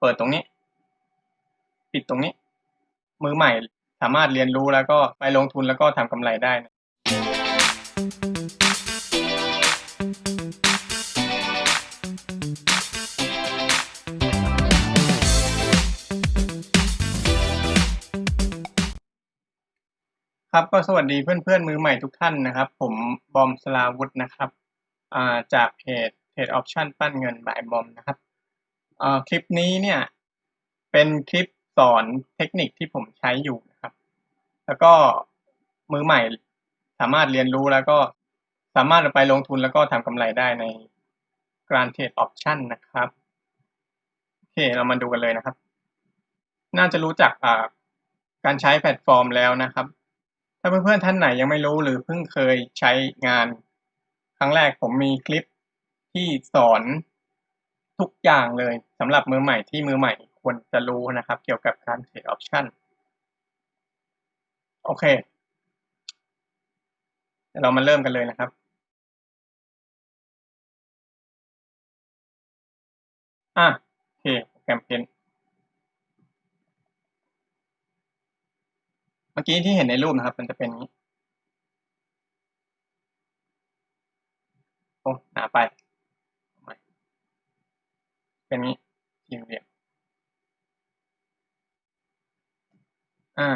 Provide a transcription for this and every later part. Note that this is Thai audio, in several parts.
เปิดตรงนี้ ปิดตรงนี้ มือใหม่สามารถเรียนรู้แล้วก็ไปลงทุนแล้วก็ทำกำไรได้นะครับก็สวัสดีเพื่อนๆมือใหม่ทุกท่านนะครับ ผมบอมสลาวุธนะครับาจากเพจเทรดออปชั่นปั้นเงินบายบอมนะครับ คลิปนี้เนี่ยเป็นคลิปสอนเทคนิคที่ผมใช้อยู่นะครับ แล้วก็มือใหม่สามารถเรียนรู้แล้วก็สามารถไปลงทุนแล้วก็ทำกำไรได้ในการเทรดออปชันนะครับโอเคเรามาดูกันเลยนะครับ น่าจะรู้จักอ่าการใช้แพลตฟอร์มแล้วนะครับ ถ้าเพื่อนๆท่านไหนยังไม่รู้หรือเพิ่งเคยใช้งาน ครั้งแรกผมมีคลิปที่สอน ทุกอย่างเลยสำหรับมือใหม่ที่มือใหม่ควรจะรู้นะครับ เกี่ยวกับการเทรดออปชั่นโอเคเรามาเริ่มกันเลยนะครับอะโอเคโปรแกรมเพนเมื่อกี้ที่เห็นในรูปนะครับ มันจะเป็นนี้โอ้หนาไป เป็นนี้สี่เหลี่ยมอ่า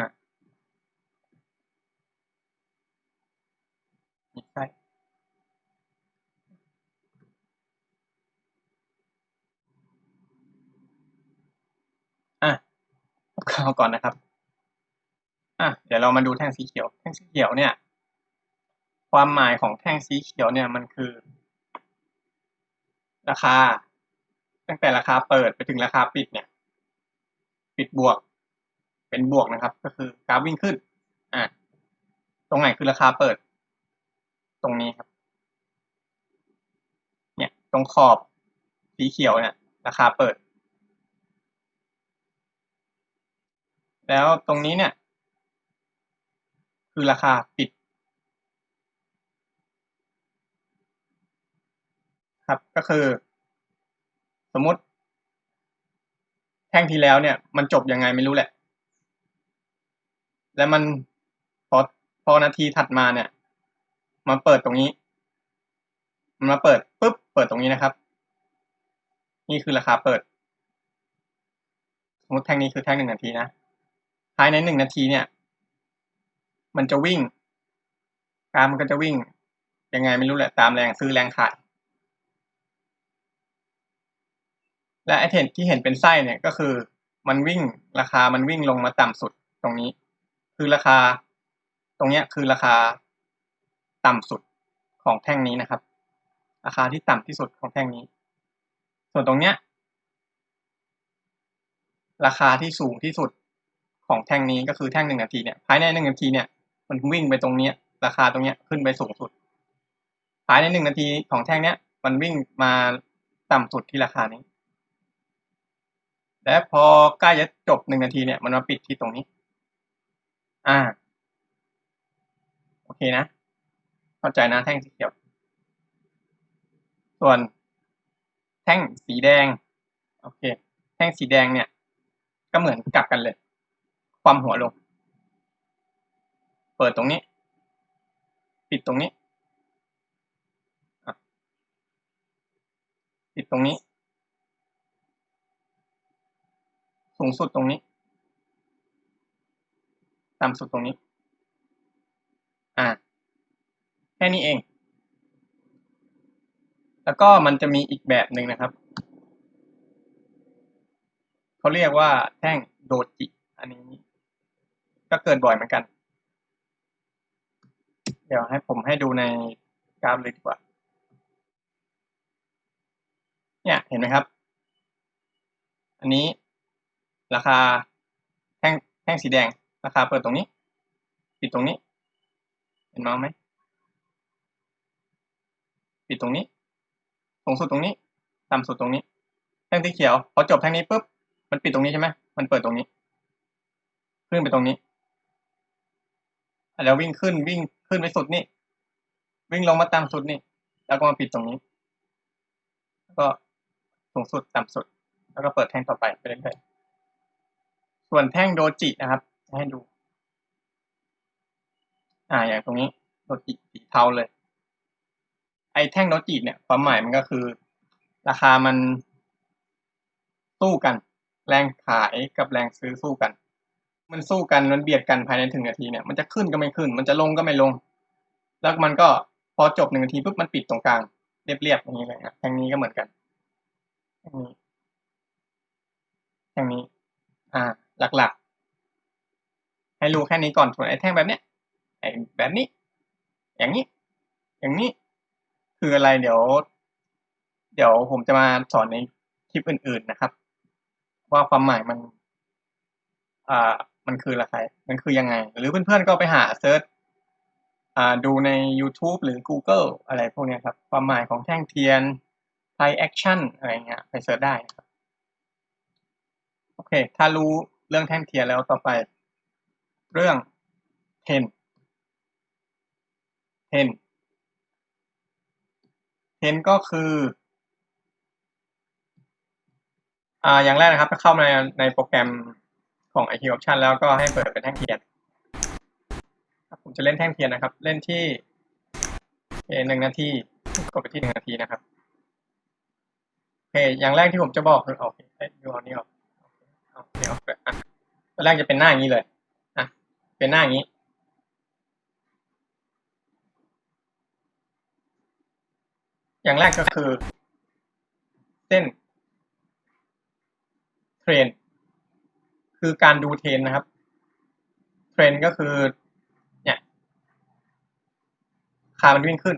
มีไส้อะเอาก่อนนะครับอะเดี๋ยวเรามาดูแท่งสีเขียว แท่งสีเขียวเนี่ย ความหมายของแท่งสีเขียวเนี่ยมันคือ ราคา ตั้งแต่ราคาเปิดไปถึงราคาปิดเนี่ย ปิดบวก เป็นบวกนะครับ ก็คือกราฟวิ่งขึ้น อะตรงไหนคือราคาเปิด ตรงนี้ครับ เนี่ย ตรงขอบสีเขียวเนี่ย ราคาเปิด แล้วตรงนี้เนี่ย คือราคาปิดครับก็คือ สมมติ แท่งที่แล้วเนี่ย มันจบยังไงไม่รู้แหละ แล้วมันพอพอนาทีถัดมาเนี่ยมาเปิดตรงนี้ มันมาเปิดปุ๊บเปิดตรงนี้นะครับ นี่คือราคาเปิด สมมติแท่งนี้คือแท่งหนึ่งนาทีนะภายในหนึ่งนาทีเนี่ย มันจะวิ่งกราฟมันก็จะวิ่งยังไงไม่รู้แหละตามแรงซื้อแรงขาย และไอเทนที่เห็นเป็นไส้เนี่ยก็คือมันวิ่งราคามันวิ่งลงมาต่ำสุดตรงนี้ คือราคา ตรงเนี้ยคือราคาต่ำสุดของแท่งนี้นะครับ ราคาที่ต่ำที่สุดของแท่งนี้ ส่วนตรงเนี้ยราคาที่สูงที่สุดของแท่งนี้ก็คือแท่งหนึ่งนาทีเนี่ยภายในหนึ่งนาทีเนี่ยมันวิ่งไปตรงเนี้ย ราคาตรงเนี้ยขึ้นไปสูงสุด ภายในหนึ่งนาทีของแท่งเนี้ยมันวิ่งมาต่ำสุดที่ราคานี้ และพอใกล้จะจบหนึ่งนาทีเนี่ย มันมาปิดที่ตรงนี้ อ่า โอเคนะ เข้าใจนะแท่งสีเขียว ส่วนแท่งสีแดง โอเค แท่งสีแดงเนี่ย ก็เหมือนกลับกันเลย ความหัวลง เปิดตรงนี้ ปิดตรงนี้ปิดตรงนี้ สูงสุดตรงนี้ ต่ำสุดตรงนี้ อ่า แค่นี้เอง แล้วก็มันจะมีอีกแบบหนึ่งนะครับ เขาเรียกว่าแท่งโดจิ อันนี้ ก็เกิดบ่อยเหมือนกัน เดี๋ยวให้ผมให้ดูในกราฟเลยดีกว่า เนี่ย เห็นไหมครับ อันนี้ ราคาแท่งแท่งสีแดง ราคาเปิดตรงนี้ ปิดตรงนี้ เห็นมั้ยไหมปิดตรงนี้สูงสุดตรงนี้ต่ำสุดตรงนี้ แท่งสีเขียวพอจบแท่งนี้ปุ๊บมันปิดตรงนี้ใช่ไหมมันเปิดตรงนี้ขึ้นไปตรงนี้แล้ววิ่งขึ้นวิ่งขึ้นไปสุดนี่วิ่งลงมาต่ำสุดนี่แล้วก็มาปิดตรงนี้ก็สูงสุดต่ำสุด แล้วก็เปิดแท่งต่อไปไปเรื่อยๆ ส่วนแท่งโดจินะครับให้ดู อ่าอย่างตรงนี้โดจิสีเทาเลย ไอ้แท่งโดจิเนี่ยความหมายมันก็คือ ราคามันสู้กัน แรงขายกับแรงซื้อสู้กัน มันสู้กันมันเบียดกันภายในถึงนาทีเนี่ยมันจะขึ้นก็ไม่ขึ้น มันจะลงก็ไม่ลง แล้วมันก็พอจบหนึ่งนาทีปุ๊บมันปิดตรงกลางเรียบๆอย่างนี้เลยนะแท่งนี้ก็เหมือนกันแท่งนี้แท่งนี้ อ่า หลักๆ ให้รู้แค่นี้ก่อนส่วนไอ้แท่งแบบเนี้ยไอ้แบบนี้ อย่างนี้ อย่างนี้ คืออะไรเดี๋ยว เดี๋ยวผมจะมาสอนในคลิปอื่น ๆนะครับ ว่าความหมายมันอ่ามันคืออะไร มันคือยังไง หรือเพื่อนๆก็ไปหาเซิร์ชอ่าดูใน YouTube หรือ Google อะไรพวกนี้ครับ ความหมายของแท่งเทียนไทแอคชั่นอะไรเงี้ยไปเสิร์ชได้ครับ โอเค ถ้ารู้ เรื่องแท่งเทียนแล้วต่อไป เรื่องเทนเทนเทนก็คืออ่าอย่างแรกนะครับถ้าเข้ามาในในโปรแกรมของ IT Option แล้วก็ให้เปิดเป็นแท่งเทียนผมจะเล่นแท่งเทียนนะครับ เล่นที่หนึ่งนาทีกดไปที่หนึ่งนาทีนะครับโอเคอย่างแรกที่ผมจะบอกคือโอเคดูเอานี้ออก เอาเนี้ออกอะตอนแรกจะเป็นหน้าอย่างนี้เลยอะเป็นหน้าอย่างนี้ อย่างแรกก็คือ เส้นเทรน คือการดูเทรนนะครับ เทรนก็คือเนี่ยคามันวิ่งขึ้น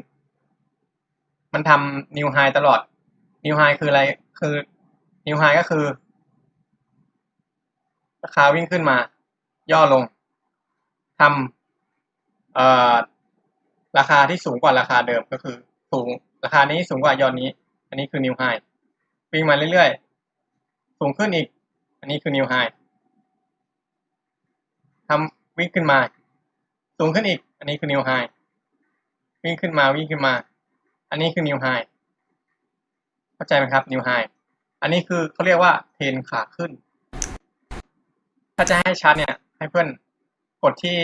มันทำนิวไฮตลอดนิวไฮคืออะไรคือนิวไฮก็คือ ราคาวิ่งขึ้นมา ย่อลงทำเอ่อราคาที่สูงกว่าราคาเดิมก็คือสูงราคานี้สูงกว่ายอดนี้ อันนี้คือนิวไฮวิ่งมาเรื่อยๆ สูงขึ้นอีก อันนี้คือนิวไฮทำวิ่งขึ้นมา สูงขึ้นอีก อันนี้คือนิวไฮวิ่งขึ้นมาวิ่งขึ้นมา อันนี้คือนิวไฮเข้าใจไหมครับนิวไฮอันนี้คือเขาเรียกว่าเทรนขาขึ้น ถ้าจะให้ชัดเนี่ย ให้เพื่อนกดที่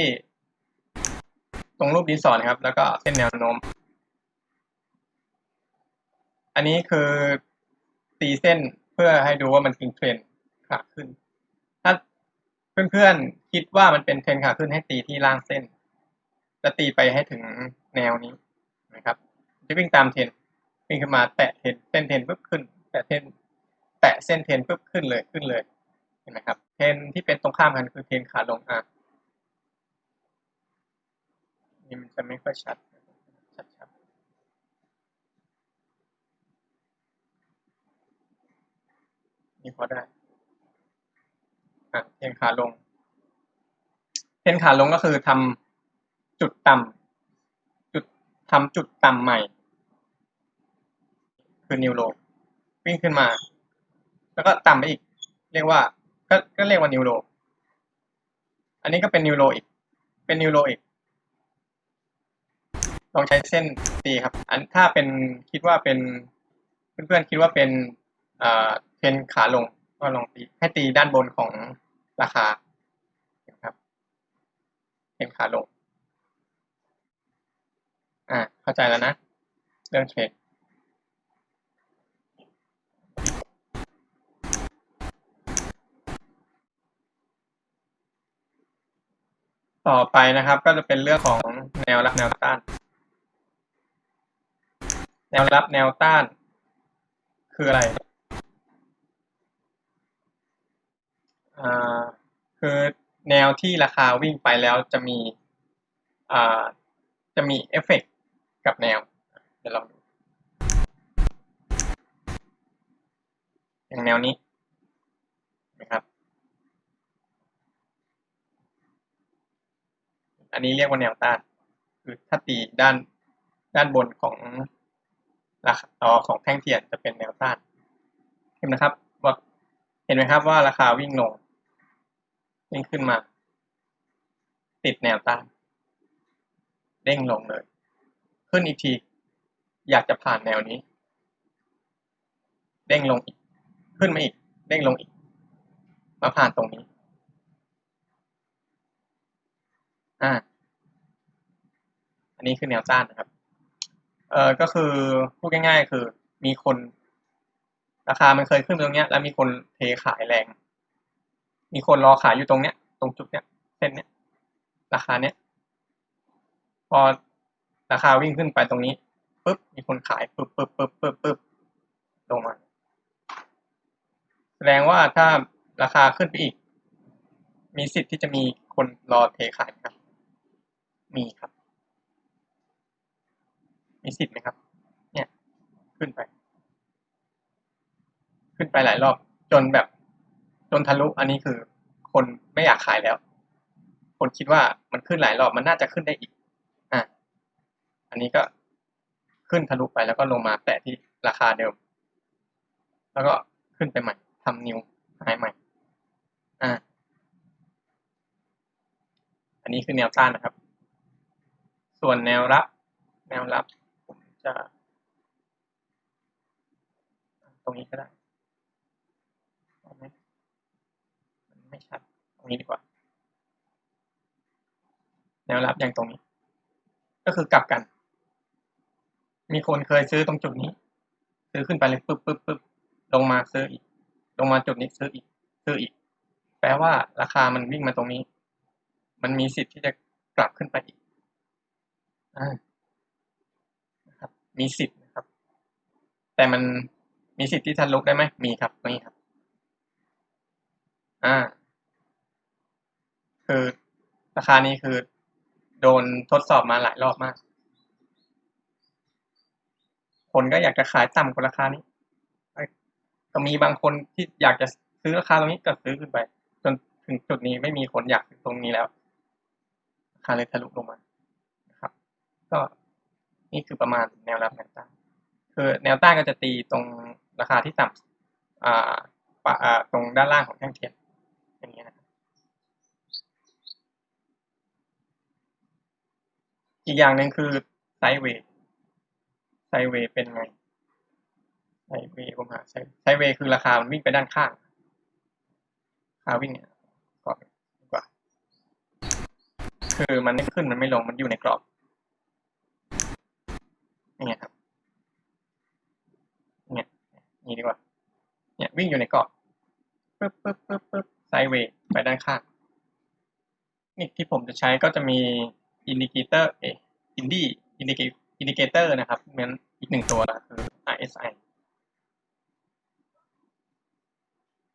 ตรงรูปดินสอนครับ แล้วก็เส้นแนวโน้ม อันนี้คือตีเส้นเพื่อให้ดูว่ามันเป็นเทรนขาขึ้น ถ้าเพื่อนๆคิดว่ามันเป็นเทรนขาขึ้นให้ตีที่ล่างเส้นแล้วตีไปให้ถึงแนวนี้นะครับ จะวิ่งตามเทรนวิ่งขึ้นมาแตะเทรนเส้นเทรนปุ๊บขึ้น แตะเทรนแตะเส้นเทรนปุ๊บขึ้นเลยขึ้นเลย เห็นไหมครับเทรนที่เป็นตรงข้ามกันคือเทรนขาลงอะนี่มันจะไม่ค่อยชัดชัดๆนี่พอได้อะเทรนขาลงเทรนขาลงก็คือทำจุดต่ำจุดทำจุดต่ำใหม่ คือนิวโลวิ่งขึ้นมา แล้วก็ต่ำไปอีก เรียกว่า ก็ก็เรียกว่านิวโลอันนี้ก็เป็นนิวโลอีก เป็นนิวโลอีก ลองใช้เส้นตีครับ อันถ้าเป็นคิดว่าเป็น เพื่อนๆคิดว่าเป็นเทรนขาลงก็ลองตีให้ตีด้านบนของราคาครับเทรนขาลง อ่าเข้าใจแล้วนะ เรื่องเทรด ต่อไปนะครับ ก็จะเป็นเรื่องของแนวรับแนวต้าน แนวรับแนวต้าน คืออะไรอ่าคือแนวที่ราคาวิ่งไปแล้วจะมีอ่าจะมีเอฟเฟกกับแนวเดี๋ยวลองดูอย่างแนวนี้นะครับ อันนี้เรียกว่าแนวต้าน คือถ้าตีด้านด้านบนของราคาต่อของแท่งเทียนจะเป็นแนวต้าน เห็นนะครับว่าเห็นไหมครับว่าราคาวิ่งลงวิ่งขึ้นมา ติดแนวต้าน เด้งลงเลย ขึ้นอีกที อยากจะผ่านแนวนี้ เด้งลงอีก ขึ้นมาอีก เด้งลงอีก มาผ่านตรงนี้ อ่า อันนี้คือแนวต้านนะครับ เอ่อ ก็คือพูดง่ายๆ คือมีคน ราคามันเคยขึ้นตรงเนี้ย แล้วมีคนเทขายแรง มีคนรอขายอยู่ตรงเนี้ย ตรงจุดเนี้ย เส้นเนี้ย ราคาเนี้ย พอราคาวิ่งขึ้นไปตรงนี้ปุ๊บ มีคนขายปุ๊บปุ๊บปุ๊บปุ๊บปุ๊บลงมา แสดงว่าถ้าราคาขึ้นไปอีก มีสิทธิ์ที่จะมีคนรอเทขายครับ มีครับ มีสิทธิ์ไหมครับ เนี่ย ขึ้นไป ขึ้นไปหลายรอบ จนแบบ จนทะลุอันนี้คือ คนไม่อยากขายแล้ว คนคิดว่ามันขึ้นหลายรอบมันน่าจะขึ้นได้อีก อะ อันนี้ก็ขึ้นทะลุไปแล้วก็ลงมาแตะที่ราคาเดิม แล้วก็ขึ้นไปใหม่ทำนิวไฮใหม่ อ่าอันนี้คือแนวต้านนะครับ ส่วนแนวรับ แนวรับผมจะตรงนี้ก็ได้ไหมมันไม่ชัด ตรงนี้ดีกว่า แนวรับอย่างตรงนี้ ก็คือกลับกัน มีคนเคยซื้อตรงจุดนี้ ซื้อขึ้นไปเลยปึ๊บปึ๊บปึ๊บลงมาซื้ออีก ลงมาจุดนี้ซื้ออีก ซื้ออีก แปลว่าราคามันวิ่งมาตรงนี้ มันมีสิทธิ์ที่จะกลับขึ้นไปอีก นะครับ มีสิทธิ์นะครับ แต่มันมีสิทธิ์ที่ทะลุได้ไหมมีครับนี่ครับ อ่า คือราคานี้คือโดนทดสอบมาหลายรอบมาก คนก็อยากจะขายต่ำกว่าราคานี้ก็มีบางคนที่อยากจะซื้อราคาตรงนี้ก็ซื้อขึ้นไป จนถึงจุดนี้ไม่มีคนอยากซื้อตรงนี้แล้วราคาเลยทะลุลงมา ก็นี่คือประมาณแนวรับแนวต้านคือแนวต้านก็จะตีตรงราคาที่ต่ำอ่าปะอ่าตรงด้านล่างของแท่งเทียนอย่างเงี้ยนะอีกอย่างหนึ่งคือไซด์เวย์ไซด์เวย์เป็นไงไซด์เวย์ผมหาไซด์ไซด์เวย์คือราคามันวิ่งไปด้านข้างราคาวิ่งเนี่ยกรอบดีกว่า คือมันไม่ขึ้นมันไม่ลงมันอยู่ในกรอบ เงี้ยครับ เนี่ยนี่ดีกว่า เนี่ยวิ่งอยู่ในเกรอบปึ๊บปึ๊บปึ๊บปึ๊บไซเวย์ไปด้านข้างนี่ที่ผมจะใช้ก็จะมีอินดิเคเตอร์เออินดี้อินดิเคอินดิเคเตอร์นะครับเหมือนอีกหนึ่งตัวคือ RSI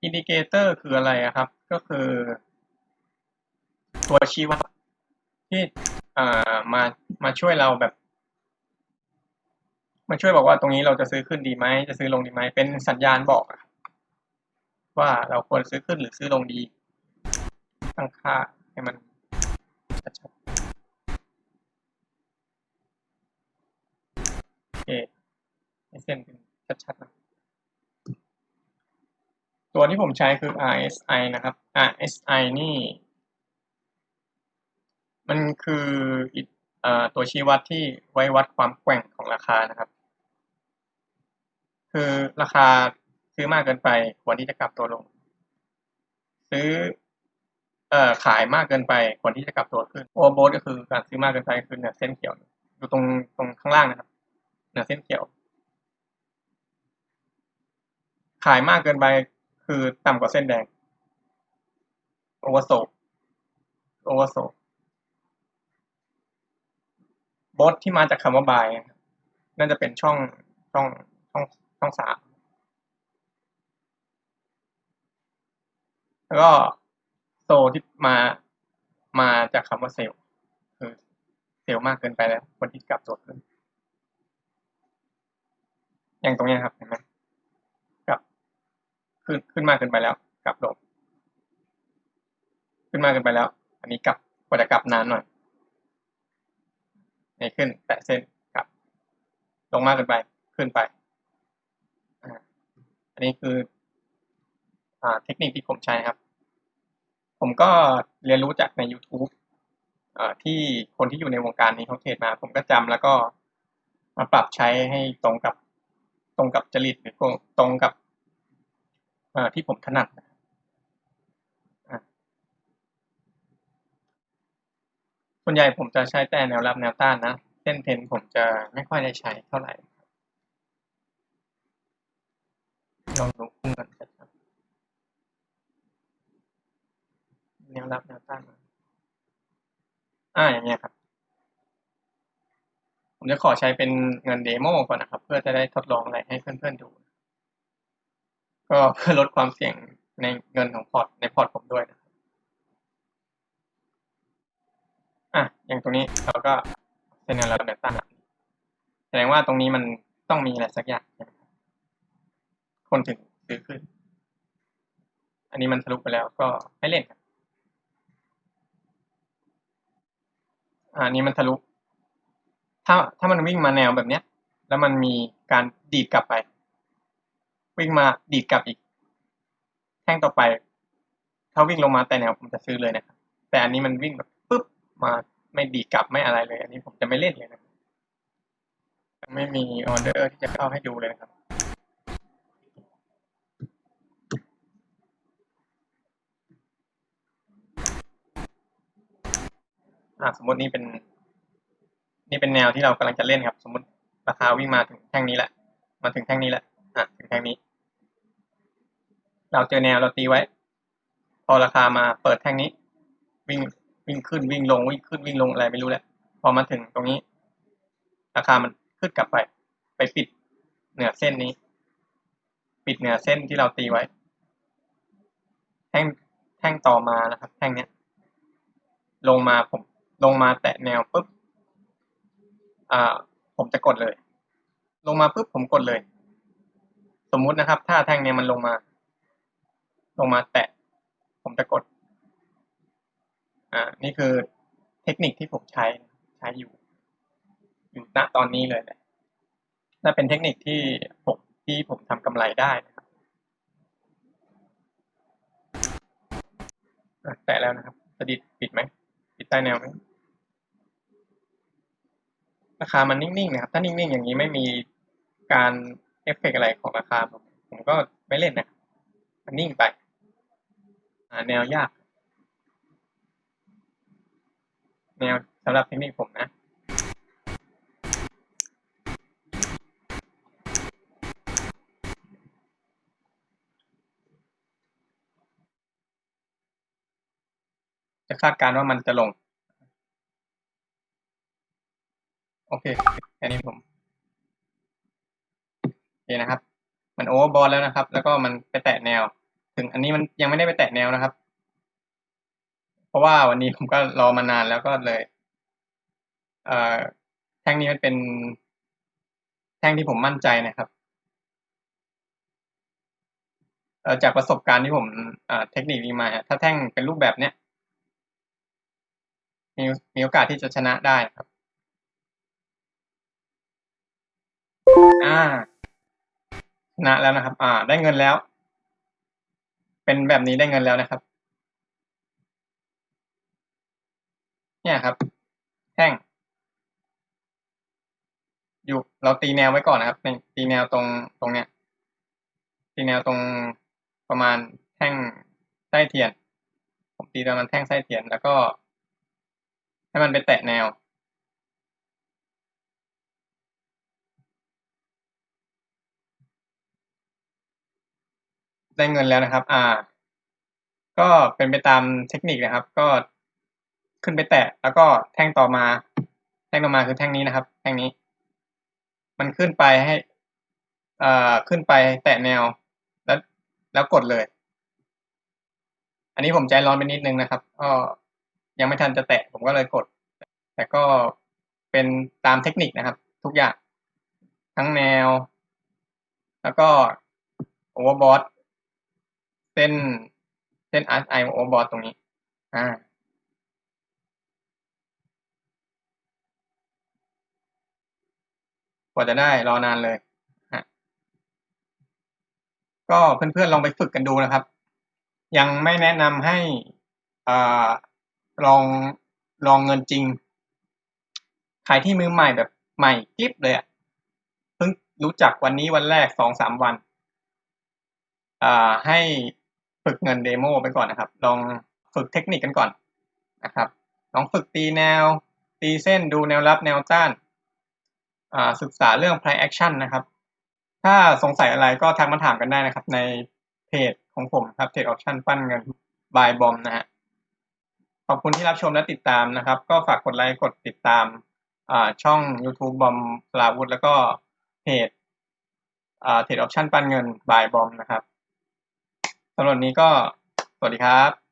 อินดิเคเตอร์คืออะไรครับ ก็คือ ตัวชี้วัดที่อ่ามามาช่วยเราแบบ มาช่วยบอกว่าตรงนี้เราจะซื้อขึ้นดีไหมจะซื้อลงดีไหมเป็นสัญญาณบอกว่าเราควรซื้อขึ้นหรือซื้อลงดีตั้งค่าให้มันชัดๆโอเคให้เส้นเป็นชัดๆนะตัวที่ผมใช้คือ RSI นะครับ RSI นี่ มันคืออตัวชี้วัดที่ไว้วัดความแกว่งของราคานะครับ คือราคาซื้อมากเกินไปควรที่จะกลับตัวลง ซื้อเอ่อขายมากเกินไปควรที่จะกลับตัวขึ้นโอเวอร์โบทก็คือการซื้อมากเกินไปคือเนี่ยเส้นเขียวอยู่ตรงตรงข้างล่างนะครับเนี่ยเส้นเขียว ขายมากเกินไปคือต่ำกว่าเส้นแดงโอเวอร์โซโอเวอร์โซบอสที่มาจากคำว่าบายน่าจะเป็นช่องช่องช่อง ช่องสามแล้วก็โซที่มามาจากคำว่าเซลล์คือเซลล์มากเกินไปแล้วคนที่กลับตัวขึ้น อย่างตรงนี้ครับเห็นไหมกลับขึ้นขึ้นมากเกินไปแล้ว กลับลงขึ้นมากเกินไปแล้ว อันนี้กลับกว่าจะกลับนานหน่อยนี่ขึ้นแตะเส้นกลับ ลงมากเกินไปขึ้นไป อันนี้คืออ่าเทคนิคที่ผมใช้ครับ ผมก็เรียนรู้จากใน YouTube อ่าที่คนที่อยู่ในวงการนี้เขาเทรดมา ผมก็จำแล้วก็มาปรับใช้ให้ตรงกับตรงกับจริตหรือตรงกับที่ผมถนัดส่วนใหญ่ผมจะใช้แต่แนวรับแนวต้านนะเส้นเทนผมจะไม่ค่อยได้ใช้เท่าไหร่ ลองดูขึ้นก่อนครับแนวรับแนวต้านมาอ่าอย่างเงี้ยครับ ผมจะขอใช้เป็นเงินเดโมก่อนนะครับ เพื่อจะได้ทดลองอะไรให้เพื่อนๆดู ก็เพื่อลดความเสี่ยงในเงินของพอร์ตในพอร์ตผมด้วยนะอะอย่างตรงนี้เราก็เป็นแนวรับแนวต้านแสดงว่าตรงนี้มันต้องมีอะไรสักอย่าง คนถึงซื้อขึ้น อันนี้มันทะลุไปแล้วก็ไม่เล่นครับอันนี้มันทะลุ ถ้าถ้ามันวิ่งมาแนวแบบเนี้ย แล้วมันมีการดีดกลับไป วิ่งมาดีดกลับอีก แท่งต่อไป ถ้าวิ่งลงมาแต่แนวผมจะซื้อเลยนะครับ แต่อันนี้มันวิ่งแบบปุ๊บมาไม่ดีดกลับไม่อะไรเลย อันนี้ผมจะไม่เล่นเลยนะไม่มีออเดอร์ที่จะเข้าให้ดูเลยนะครับ อ่าสมมตินี่เป็น นี่เป็นแนวที่เรากำลังจะเล่นครับ สมมติราคาวิ่งมาถึงแท่งนี้แหละ มาถึงแท่งนี้แหละอะถึงแท่งนี้ เราเจอแนวเราตีไว้ พอราคามาเปิดแท่งนี้ วิ่งวิ่งขึ้นวิ่งลงวิ่งขึ้นวิ่งลงอะไรไม่รู้แหละ พอมาถึงตรงนี้ ราคามันขึ้นกลับไป ไปปิดเหนือเส้นนี้ ปิดเหนือเส้นที่เราตีไว้ แท่งแท่งต่อมานะครับ แท่งเนี้ย ลงมาผม ลงมาแตะแนวปุ๊บอ่าผมจะกดเลย ลงมาปุ๊บผมกดเลย สมมุตินะครับ ถ้าแท่งเนี้ยมันลงมา ลงมาแตะ ผมจะกด อ่า นี่คือเทคนิคที่ผมใช้ใช้อยู่ อยู่ณตอนนี้เลยแหละและเป็นเทคนิคที่ผมที่ผมทำกำไรได้นะครับแตะแล้วนะครับจะดิดปิดไหมปิดใต้แนวไหม ราคามันนิ่งๆนะครับ ถ้านิ่งๆอย่างนี้ไม่มีการเอฟเฟกอะไรของราคาผมผมก็ไม่เล่นนะมันนิ่งไปแนวยาก แนวสำหรับเทคนิคผมนะจะคาดการณ์ว่ามันจะลง โอเคแค่นี้ผมโอเคนะครับ มันโอเวอร์บอลแล้วนะครับ แล้วก็มันไปแตะแนว ถึงอันนี้มันยังไม่ได้ไปแตะแนวนะครับ เพราะว่าวันนี้ผมก็รอมานานแล้วก็เลย เอ่อแท่งนี้มันเป็น แท่งที่ผมมั่นใจนะครับเอ่อจากประสบการณ์ที่ผมเอ่อเทคนิคนี้มา ถ้าแท่งเป็นรูปแบบเนี้ยมีมีโอกาสที่จะชนะได้ครับ อ่าชนะแล้วนะครับ อ่า ได้เงินแล้ว เป็นแบบนี้ได้เงินแล้วนะครับ เนี่ยครับ แท่ง อยู่ เราตีแนวไว้ก่อนนะครับตีแนวตรงตรงเนี้ย ตีแนวตรงประมาณแท่งไส้เทียน ผมตีประมาณแท่งไส้เทียนแล้วก็ ให้มันไปแตะแนว ได้เงินแล้วนะครับอ่าก็เป็นไปตามเทคนิคนะครับ ก็ขึ้นไปแตะแล้วก็แท่งต่อมา แท่งต่อมาคือแท่งนี้นะครับ แท่งนี้ มันขึ้นไปให้อ่อขึ้นไปแตะแนว แล้วแล้วกดเลย อันนี้ผมใจร้อนไปนิดนึงนะครับ ก็ยังไม่ทันจะแตะผมก็เลยกด แต่ก็เป็นตามเทคนิคนะครับ ทุกอย่าง ทั้งแนว แล้วก็โอเวอร์บอท เส้นเส้น r i โอเวอร์บอทตรงนี้ อ่า กว่าจะได้รอนานเลยฮะก็เพื่อนๆลองไปฝึกกันดูนะครับ ยังไม่แนะนำให้อ่าลองลองเงินจริงใครที่มือใหม่แบบใหม่กลิบเลยอะเพิ่งรู้จักวันนี้วันแรกสองสามวัน อ่าให้ ฝึกเงินเดโมไปก่อนนะครับ ลองฝึกเทคนิคกันก่อนนะครับ ลองฝึกตีแนว ตีเส้นดูแนวรับแนวต้านอ่าศึกษาเรื่อง price action นะครับ ถ้าสงสัยอะไรก็ทักมาถามกันได้นะครับ ในเพจของผมครับ Trade Option ปั้นเงิน by Bom นะฮะขอบคุณที่รับชมและติดตามนะครับ ก็ฝากกดไลค์กดติดตามช่อง YouTube บอมสลาวุธแล้วก็เพจเทรดออปชั่นปั้นเงินบายบอมนะครับ สำหรับนี้ก็สวัสดีครับ